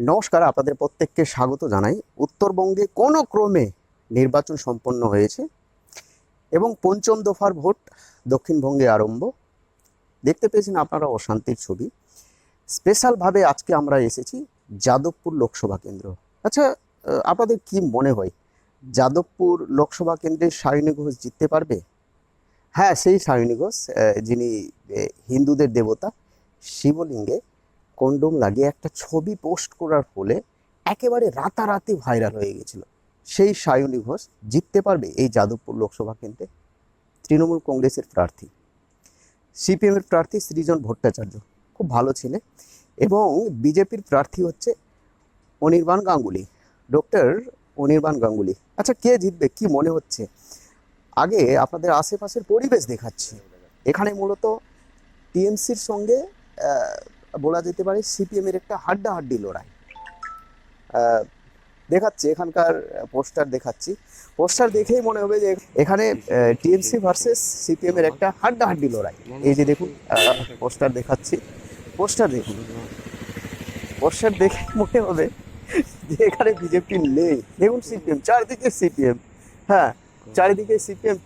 নমস্কার, আপনাদের প্রত্যেককে স্বাগত জানাই। উত্তরবঙ্গে কোনো ক্রমে নির্বাচন সম্পন্ন হয়েছে এবং পঞ্চম দফার ভোট দক্ষিণবঙ্গে আরম্ভ। দেখতে পেয়েছেন আপনারা অশান্তির ছবি। স্পেশালভাবে আজকে আমরা এসেছি যাদবপুর লোকসভা কেন্দ্র। আচ্ছা আপনাদের কি মনে হয়, যাদবপুর লোকসভা কেন্দ্রে সায়নী ঘোষ জিততে পারবে? হ্যাঁ সেই সায়নী ঘোষ যিনি হিন্দুদের দেবতা, শিবলিঙ্গে কন্ডোম লাগিয়ে একটা ছবি পোস্ট করার ফলে একেবারে রাতারাতি ভাইরাল হয়ে গেছিল। সেই সায়নী ঘোষ জিততে পারবে এই যাদবপুর লোকসভা কেন্দ্রে তৃণমূল কংগ্রেসের প্রার্থী। সিপিএমের প্রার্থী সৃজন ভট্টাচার্য, খুব ভালো ছেলে এবং বিজেপির প্রার্থী হচ্ছে অনির্বাণ গাঙ্গুলি। ডক্টর অনির্বাণ গাঙ্গুলি আচ্ছা কে জিতবে, কি মনে হচ্ছে? আগে আপনাদের আশেপাশের পরিবেশ দেখাচ্ছি। এখানে মূলত টিএমসির সঙ্গে বলা যেতে পারে সিপিএমের একটা হাড্ডাহাড্ডি লড়াই। দেখাচ্ছি, এখানকার পোস্টার দেখাচ্ছি। পোস্টার দেখেই মনে হবে যে এখানে টিএমসি ভার্সেস সিপিএম এর একটা হাড্ডাহাড্ডি লড়াই। এই যে দেখুন পোস্টার দেখাচ্ছি। পোস্টার দেখুন। পোস্টার দেখে মনে হবে যে এখানে বিজেপি নেই। দেখুন সিপিএম, চারিদিকে সিপিএম। হ্যাঁ চারিদিকে সিপিএম।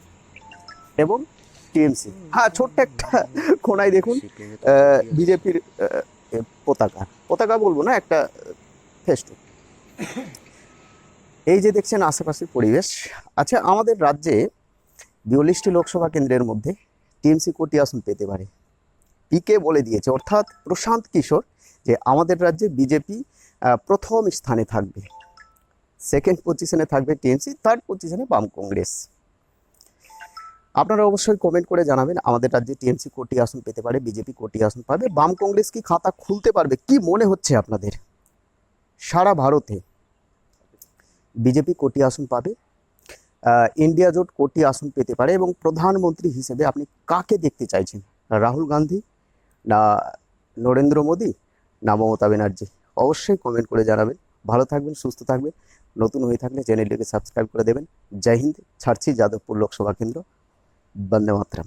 এবং টিএমসি। হ্যাঁ ছোট্ট একটা কোনায় দেখুন বিজেপির পতাকা। পতাকা বলব না, একটা ফেস্টুন। এই যে দেখছেন আশেপাশের পরিবেশ। আচ্ছা আমাদের রাজ্যে বিয়াল্লিশটি লোকসভা কেন্দ্রের মধ্যে টিএমসি কোটি আসন পেতে পারে। পিকে বলে দিয়েছে, অর্থাৎ প্রশান্ত কিশোর, যে আমাদের রাজ্যে বিজেপি প্রথম স্থানে থাকবে। সেকেন্ড পজিশনে থাকবে টিএমসি, থার্ড পজিশনে বাম কংগ্রেস। আপনারা অবশ্যই কমেন্ট করে জানাবেন আমাদের রাজ্যে টিএমসি কোটি আসন পেতে পারে বিজেপি কোটি আসন পাবে, বাম কংগ্রেস কি খাতা খুলতে পারবে, কি মনে হচ্ছে আপনাদের? সারা ভারতে বিজেপি কোটি আসন পাবে ইন্ডিয়া জোট কোটি আসন পেতে পারে এবং প্রধানমন্ত্রী হিসেবে আপনি কাকে দেখতে চাইছেন? রাহুল গান্ধী না নরেন্দ্র মোদী না মমতা ব্যানার্জি? অবশ্যই কমেন্ট করে জানাবেন। ভালো থাকবেন, সুস্থ থাকবেন, নতুন হয়ে থাকলে চ্যানেলটিকে সাবস্ক্রাইব করে দেবেন। জয় হিন্দ, ছাড়ছি যাদবপুর লোকসভা কেন্দ্র। వందే మాత్రం